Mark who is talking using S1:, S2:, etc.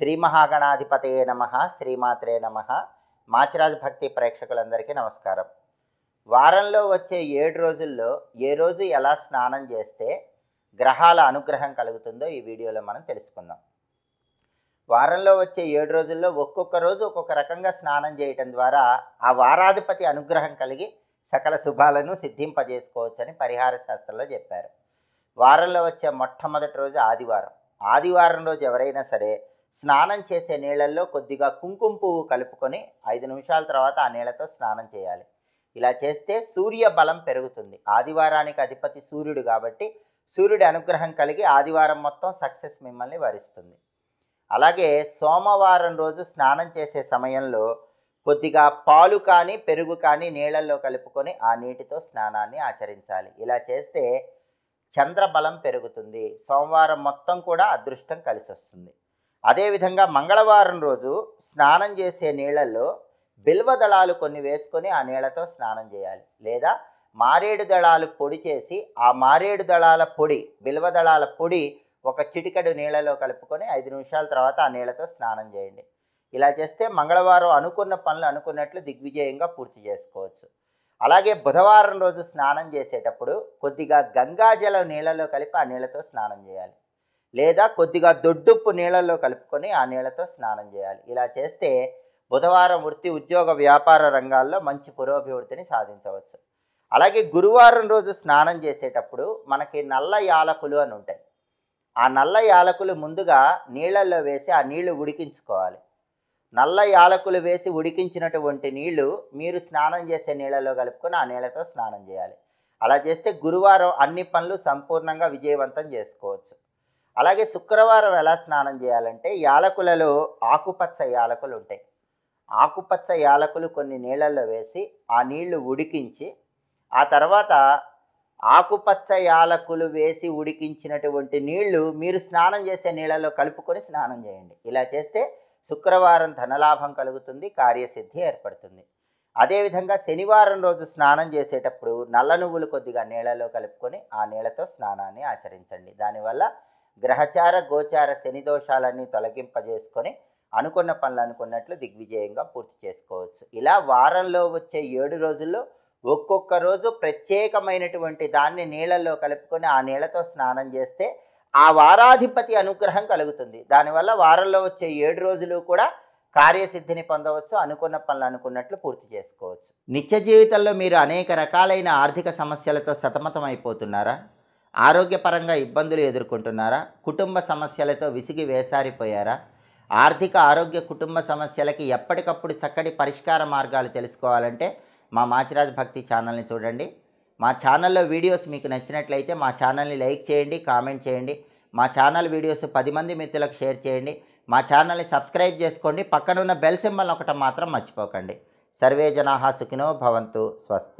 S1: శ్రీ మహాగణాధిపతయే నమ శ్రీమాత్రే నమ. మాచిరాజ్ భక్తి ప్రేక్షకులందరికీ నమస్కారం. వారంలో వచ్చే ఏడు రోజుల్లో ఏ రోజు ఎలా స్నానం చేస్తే గ్రహాల అనుగ్రహం కలుగుతుందో ఈ వీడియోలో మనం తెలుసుకుందాం. వారంలో వచ్చే ఏడు రోజుల్లో ఒక్కొక్క రోజు ఒక్కొక్క రకంగా స్నానం చేయటం ద్వారా ఆ వారాధిపతి అనుగ్రహం కలిగి సకల శుభాలను సిద్ధింపజేసుకోవచ్చని పరిహార శాస్త్రంలో చెప్పారు. వారంలో వచ్చే మొట్టమొదటి రోజు ఆదివారం. ఆదివారం రోజు ఎవరైనా సరే స్నానం చేసే నీళ్ళల్లో కొద్దిగా కుంకుమ పువ్వు కలుపుకొని ఐదు నిమిషాల తర్వాత ఆ నీళ్ళతో స్నానం చేయాలి. ఇలా చేస్తే సూర్య బలం పెరుగుతుంది. ఆదివారానికి అధిపతి సూర్యుడు కాబట్టి సూర్యుడి అనుగ్రహం కలిగి ఆదివారం మొత్తం సక్సెస్ మిమ్మల్ని వరిస్తుంది. అలాగే సోమవారం రోజు స్నానం చేసే సమయంలో కొద్దిగా పాలు కానీ పెరుగు కానీ నీళ్ళల్లో కలుపుకొని ఆ నీటితో స్నానాన్ని ఆచరించాలి. ఇలా చేస్తే చంద్రబలం పెరుగుతుంది. సోమవారం మొత్తం కూడా అదృష్టం కలిసి వస్తుంది అదేవిధంగా మంగళవారం రోజు స్నానం చేసే నీళ్ళల్లో బిల్వ దళాలు కొన్ని వేసుకొని ఆ నీళ్ళతో స్నానం చేయాలి. లేదా మారేడు దళాలు పొడి చేసి ఆ మారేడు దళాల పొడి బిల్వ దళాల పొడి ఒక చిటికెడు నీళ్ళలో కలుపుకొని ఐదు నిమిషాల తర్వాత ఆ నీళ్ళతో స్నానం చేయండి. ఇలా చేస్తే మంగళవారం అనుకున్న పనులు అనుకున్నట్లు దిగ్విజయంగా పూర్తి చేసుకోవచ్చు. అలాగే బుధవారం రోజు స్నానం చేసేటప్పుడు కొద్దిగా గంగాజలం నీళ్ళలో కలిపి ఆ నీళ్ళతో స్నానం చేయాలి. లేదా కొద్దిగా దొడ్డుప్పు నీళ్ళల్లో కలుపుకొని ఆ నీళ్ళతో స్నానం చేయాలి. ఇలా చేస్తే బుధవారం వృత్తి ఉద్యోగ వ్యాపార రంగాల్లో మంచి పురోభివృద్ధిని సాధించవచ్చు. అలాగే గురువారం రోజు స్నానం చేసేటప్పుడు మనకి నల్ల యాలకులు అని ఉంటాయి. ఆ నల్ల యాలకులు ముందుగా నీళ్ళల్లో వేసి ఆ నీళ్ళు ఉడికించుకోవాలి. నల్ల యాలకులు వేసి ఉడికించినటువంటి నీళ్ళు మీరు స్నానం చేసే నీళ్ళలో కలుపుకొని ఆ నీళ్ళతో స్నానం చేయాలి. అలా చేస్తే గురువారం అన్ని పనులు సంపూర్ణంగా విజయవంతం చేసుకోవచ్చు. అలాగే శుక్రవారం ఎలా స్నానం చేయాలంటే యాలకులలో ఆకుపచ్చ యాలకులు ఉంటాయి. ఆకుపచ్చ యాలకులు కొన్ని నీళ్ళల్లో వేసి ఆ నీళ్ళు ఉడికించి ఆ తర్వాత ఆకుపచ్చ యాలకులు వేసి ఉడికించినటువంటి నీళ్ళు మీరు స్నానం చేసే నీళ్ళలో కలుపుకొని స్నానం చేయండి. ఇలా చేస్తే శుక్రవారం ధనలాభం కలుగుతుంది కార్యసిద్ధి ఏర్పడుతుంది. అదేవిధంగా శనివారం రోజు స్నానం చేసేటప్పుడు నల్ల నువ్వులు కొద్దిగా నీళ్ళలో కలుపుకొని ఆ నీళ్ళతో స్నానాన్ని ఆచరించండి. దానివల్ల గ్రహచార గోచార శని దోషాలన్నీ తొలగింపజేసుకొని అనుకున్న పనులు అనుకున్నట్లు దిగ్విజయంగా పూర్తి చేసుకోవచ్చు. ఇలా వారంలో వచ్చే ఏడు రోజుల్లో ఒక్కొక్క రోజు ప్రత్యేకమైనటువంటి దాన్ని నీళ్ళల్లో కలుపుకొని ఆ నీళ్ళతో స్నానం చేస్తే ఆ వారాధిపతి అనుగ్రహం కలుగుతుంది. దానివల్ల వారంలో వచ్చే ఏడు రోజులు కూడా కార్యసిద్ధిని పొందవచ్చు అనుకున్న పనులు అనుకున్నట్లు పూర్తి చేసుకోవచ్చు. నిత్య జీవితంలో మీరు అనేక రకాలైన ఆర్థిక సమస్యలతో సతమతం అయిపోతున్నారా ఆరోగ్యపరంగా ఇబ్బందులు ఎదుర్కొంటున్నారా? కుటుంబ సమస్యలతో విసిగి వేసారిపోయారా? ఆర్థిక ఆరోగ్య కుటుంబ సమస్యలకి ఎప్పటికప్పుడు చక్కటి పరిష్కార మార్గాలు తెలుసుకోవాలంటే మా మాచిరాజ్ భక్తి ఛానల్ని చూడండి. మా ఛానల్లో వీడియోస్ మీకు నచ్చినట్లయితే మా ఛానల్ని లైక్ చేయండి కామెంట్ చేయండి. మా ఛానల్ వీడియోస్ పది మంది మిత్రులకు షేర్ చేయండి. మా ఛానల్ని సబ్స్క్రైబ్ చేసుకోండి. పక్కనున్న బెల్ సింబల్ ఒకటి మాత్రం మర్చిపోకండి. సర్వే జనాహా సుఖినో భవంతు స్వస్తి.